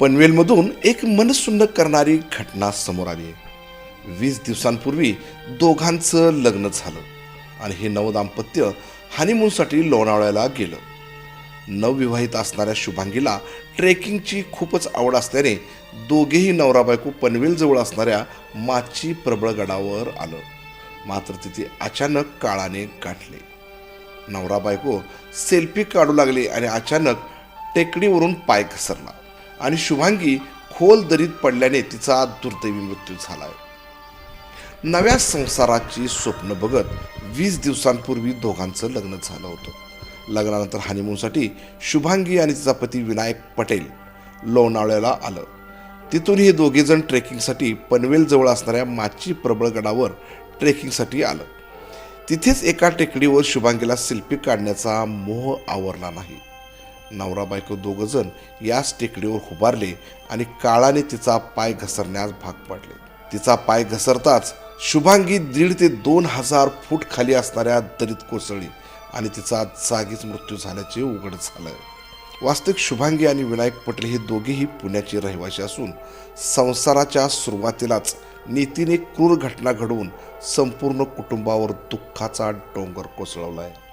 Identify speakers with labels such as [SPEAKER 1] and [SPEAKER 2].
[SPEAKER 1] पनवेलमधून एक मनसुन्न करणारी घटना समोर आली. आहे वीस दिवसांपूर्वी दोघांचं लग्न झालं आणि हे नवदाम्पत्य हानिमूनसाठी लोणावळ्याला गेलं. नवविवाहित असणाऱ्या शुभांगीला ट्रेकिंगची खूपच आवड असल्याने दोघेही नवरा बायको पनवेलजवळ असणाऱ्या माची प्रबळगडावर आलं. मात्र तिथे अचानक काळाने गाठले. नवरा बायको सेल्फी काढू लागले आणि अचानक टेकडीवरून पाय घसरला. आणि शुभांगी खोल दरीत पडल्याने तिचा दुर्दैवी मृत्यू झालाय. नव्या संसाराची स्वप्न बघत वीस दिवसांपूर्वी दोघांचं लग्न झालं होतं. लग्नानंतर हानिमूनसाठी शुभांगी आणि तिचा पती विनायक पटेल लोणावळ्याला आलं. तिथून हे दोघेजण ट्रेकिंगसाठी पनवेलजवळ असणाऱ्या माची प्रबळगडावर ट्रेकिंगसाठी आलं. तिथेच एका टेकडीवर शुभांगीला सेल्फी काढण्याचा मोह आवरला नाही. नवरा बायको दोघंजण याच टेकडीवर उभारले आणि काळाने तिचा पाय घसरण्यास भाग पडले. तिचा पाय घसरताच शुभांगी दीड ते दोन हजार फूट खाली असणाऱ्या दरीत कोसळली आणि तिचा जागीच मृत्यू झाल्याचे उघड झालं. वास्तविक शुभांगी आणि विनायक पटेल हे दोघेही पुण्याचे रहिवासी असून संसाराच्या सुरुवातीलाच नीतीने क्रूर घटना घडवून संपूर्ण कुटुंबावर दुःखाचा डोंगर कोसळवला आहे